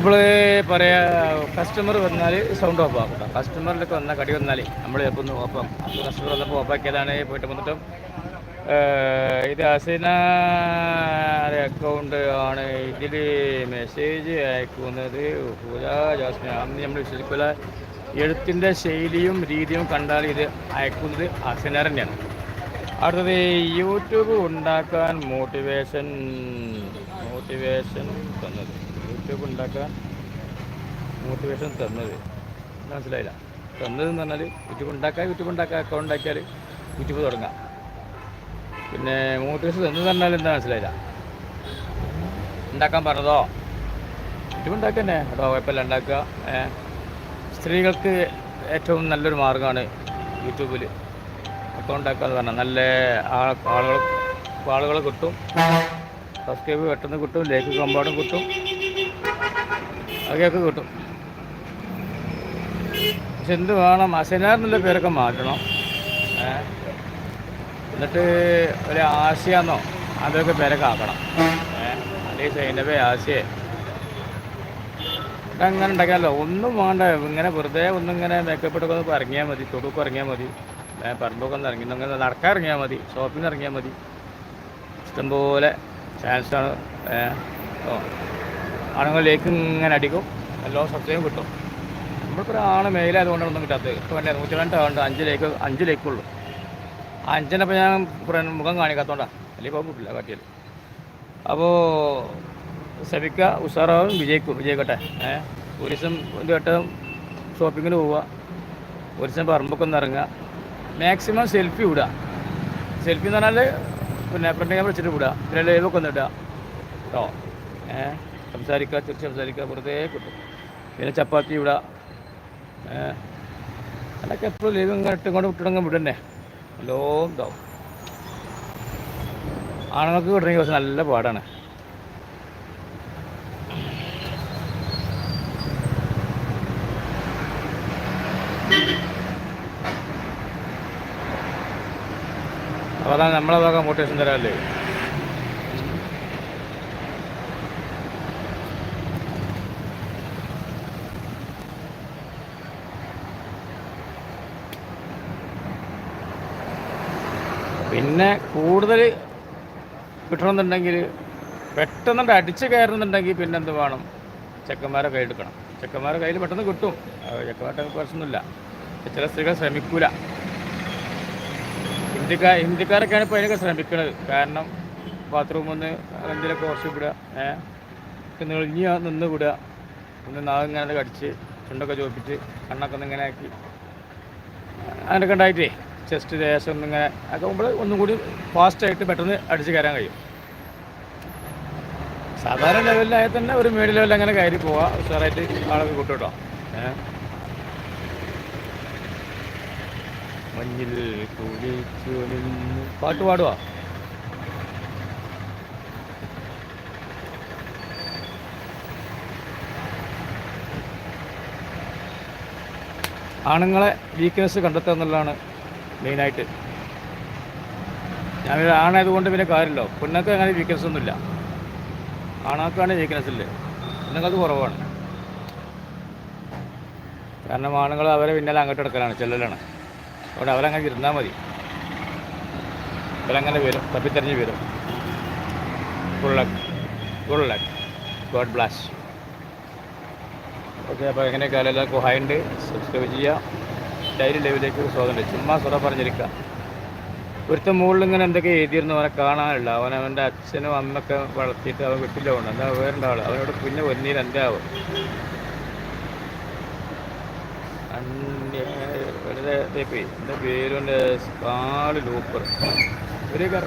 അപ്പോൾ പറയാ കസ്റ്റമർ വന്നാൽ സൗണ്ട് ഓഫ് ആക്കും കസ്റ്റമറിലൊക്കെ വന്നാൽ കടി വന്നാൽ നമ്മൾ ചിലപ്പോൾ ഒന്ന് ഓഫ് ആക്കും കസ്റ്റമർ വന്നപ്പോൾ ഓഫ് ആക്കിയതാണ് പോയിട്ട് വന്നിട്ടും. ഇത് അസിന അക്കൗണ്ട് ആണ്. ഇതിൽ മെസ്സേജ് അയക്കുന്നത് ജാസ്മിൻ അന്ന് നമ്മൾ വിശ്വസിക്കില്ല എഴുത്തിന്റെ ശൈലിയും രീതിയും കണ്ടാൽ ഇത് അയക്കുന്നത് അസിനാർ തന്നെയാണ്. അടുത്തത് യൂട്യൂബ് ഉണ്ടാക്കാൻ മോട്ടിവേഷൻ മോട്ടിവേഷൻ തന്നത്. യൂട്യൂബ് ഉണ്ടാക്കാൻ മോട്ടിവേഷൻ തന്നത്. മനസ്സിലായില്ല. തന്നതെന്ന് പറഞ്ഞാൽ യൂട്യൂബ് ഉണ്ടാക്കാൻ യൂട്യൂബ് ഉണ്ടാക്കാൻ അക്കൗണ്ട് ഉണ്ടാക്കിയാൽ യൂട്യൂബ് തുടങ്ങാം. പിന്നെ മോട്ടിവേഷൻ തന്നത് പറഞ്ഞാൽ എന്താ മനസ്സിലായില്ല? ഉണ്ടാക്കാൻ പറഞ്ഞതോ? യൂട്യൂബ് ഉണ്ടാക്കന്നെ കേട്ടോ കുഴപ്പമില്ല ഉണ്ടാക്കുക. സ്ത്രീകൾക്ക് ഏറ്റവും നല്ലൊരു മാർഗമാണ് യൂട്യൂബിൽ അക്കൗണ്ട് ഉണ്ടാക്കുക എന്ന് പറഞ്ഞാൽ. നല്ല ആളുകൾ ആളുകൾ കിട്ടും. സബ്സ്ക്രൈബ് പെട്ടെന്ന് കിട്ടും ലേക്ക് കമ്പാടും കിട്ടും. അതൊക്കെ കിട്ടും. പക്ഷെ എന്ത് വേണം? അസനാർ എന്നുള്ള പേരൊക്കെ മാറ്റണം. എന്നിട്ട് ഒരു ആശയാന്നോ? അതൊക്കെ പേരൊക്കെ ആക്കണം. അല്ലെങ്കിൽ സൈനബേ ആശയെ? അങ്ങനെ ഉണ്ടാക്കാമല്ലോ ഒന്നും വേണ്ട. ഇങ്ങനെ വെറുതെ ഒന്നും ഇങ്ങനെ മേക്കപ്പ് ഇട്ടൊക്കെ ഒന്ന് ഇറങ്ങിയാൽ മതി. തൊടുക്ക് ഇറങ്ങിയാൽ മതി. പറമ്പൊക്കെ ഒന്ന് ഇറങ്ങി അങ്ങനെ നടക്കാൻ ഇറങ്ങിയാൽ മതി. ഷോപ്പിൽ നിന്ന് ഇറങ്ങിയാൽ മതി. ഇഷ്ടംപോലെ ചാൻസാണ് ഓ. ആണുങ്ങളിലേക്ക് ഇങ്ങനെ അടിക്കും. എല്ലാം സബ്സ്ക്രൈബ് കിട്ടും. നമ്മളിപ്പോൾ ആണ് മെയിലായതുകൊണ്ടാണ് ഒന്നും കിട്ടാത്തത്. വേണ്ട നൂറ്റി രണ്ട് ആണ്ട് അഞ്ച് ലേക്ക് അഞ്ച് ലേക്കുള്ളൂ ആ അഞ്ചിനപ്പോൾ ഞാൻ ഫ്രണ്ട് മുഖം കാണിക്കാത്തോണ്ടാണ് അല്ലെങ്കിൽ പോകാൻ കിട്ടില്ല കാട്ടിയാൽ അപ്പോൾ ശ്രമിക്കുക ഉഷാറാവും. വിജയിക്കും. വിജയിക്കട്ടെ. ഏഹ് ഒരു ദിവസം ഒരു ഷോപ്പിങ്ങിന് പോവുക. ഒരു ദിവസം പറമ്പൊക്കെ ഇറങ്ങുക. മാക്സിമം സെൽഫി വിടുക സെൽഫി എന്ന് പറഞ്ഞാൽ പിന്നെ ഫ്രണ്ട് ക്യാമറ വെച്ചിട്ട് വിടുക പിന്നെ ലൈവൊക്കെ ഒന്ന് ഇടുക. കേട്ടോ? ഏഹ് സംസാരിക്കുക തിരിച്ച് സംസാരിക്കുക വെറുതെ കിട്ടും പിന്നെ ചപ്പാത്തി ഏഹ് അതൊക്കെ എപ്പോഴും ലീവ് ഇങ്ങനെ ഇട്ടുകൊണ്ട് വിട്ടിടങ്ങ് വിടുന്നേ ഹലോ ഇതാവും. ആണുങ്ങൾക്ക് വിടണമെങ്കിൽ കുറച്ച് നല്ല പാടാണ്. അപ്പോൾ അതാണ് നമ്മളെ ഭാഗം മോട്ടിവേഷൻ തരാമല്ലേ പിന്നെ കൂടുതൽ കിട്ടണമെന്നുണ്ടെങ്കിൽ പെട്ടെന്ന് അടിച്ച് കയറുന്നുണ്ടെങ്കിൽ പിന്നെ എന്ത് വേണം? ചെക്കന്മാരെ കൈയെടുക്കണം ചെക്കന്മാരെ കയ്യിൽ പെട്ടെന്ന് കിട്ടും. ചെക്കന്മാരുടെ പ്രശ്നമൊന്നുമില്ല. ചില സ്ത്രീകൾ ശ്രമിക്കൂല. ഹിന്ദിക്കാർ ഹിന്ദിക്കാരൊക്കെയാണ് ഇപ്പോൾ അതിനൊക്കെ ശ്രമിക്കുന്നത് കാരണം ബാത്റൂമിൽ നിന്ന് എന്തെങ്കിലുമൊക്കെ കുറച്ച് വിടുക ഏഹ് നെളിഞ്ഞ് നിന്ന് വിടുക. ഒന്ന് നാഗം ഇങ്ങനെ കടിച്ച് ചുണ്ടൊക്കെ ചോപ്പിച്ച് കണ്ണൊക്കെ ഒന്ന് ഇങ്ങനെ ആക്കി. അങ്ങനെയൊക്കെ ഉണ്ടായിട്ടേ. ചെസ്റ്റ് ദേശം ഇങ്ങനെ ഒക്കെ നമ്മൾ ഒന്നും കൂടി ഫാസ്റ്റായിട്ട് പെട്ടെന്ന് അടിച്ച് കയറാൻ കഴിയും. സാധാരണ ലെവലിലായ തന്നെ ഒരു മീഡിയം ലെവലിൽ അങ്ങനെ കയറി പോവാം. ഉഷാറായിട്ട് ആളൊക്കെ കൂട്ടും കേട്ടോ. ഏഹ് മഞ്ഞിൽ പാട്ട് പാടുവാ. ആണുങ്ങളെ വീക്ക്നെസ് കണ്ടെത്തുക എന്നുള്ളതാണ് മെയിനായിട്ട്. ഞാനൊരു ആണായത് ആണായതുകൊണ്ട് പിന്നെ കാര്യമില്ല. പെണ്ണൊക്കെ അങ്ങനെ വീക്ക്നസ് ഒന്നുമില്ല. ആണാക്കാണ് വീക്ക്നസ് ഇല്ലേ? പെണ്ണുങ്ങൾക്ക് കുറവാണ്. കാരണം ആണുങ്ങൾ അവരെ പിന്നാലെ അങ്ങോട്ട് എടുക്കലാണ് ചെല്ലലാണ്. അവിടെ അവരങ്ങനെ ഇരുന്നാൽ മതി. അവരങ്ങനെ വരും തപ്പിത്തെറിഞ്ഞ് വരും good luck good luck god bless okay അപ്പോൾ എങ്ങനെയൊക്കെ എല്ലാവർക്കും ഹായ് ഉണ്ട്. സബ്സ്ക്രൈബ് ചെയ്യുക. ഡയറി ലൈവിലേക്ക് സ്വാഗതം ചുമ്മാ സ്വറ പറഞ്ഞിരിക്കുക. ഒരുത്ത മുകളിൽ ഇങ്ങനെ എന്തൊക്കെ എഴുതിയിരുന്നു അവനെ കാണാനുള്ള അവൻ അവന്റെ അച്ഛനും അമ്മയൊക്കെ വളർത്തിയിട്ട് അവൻ വിട്ടില്ല കൊണ്ട് എന്താ വേറെ ആൾ അവനോട് പിന്നെ വന്നീര് എന്താവും അന്യ- ഇതേക്ക് എന്റെ പേരുണ്ട് കാൽ ലൂപ്പർ ഒരു കറ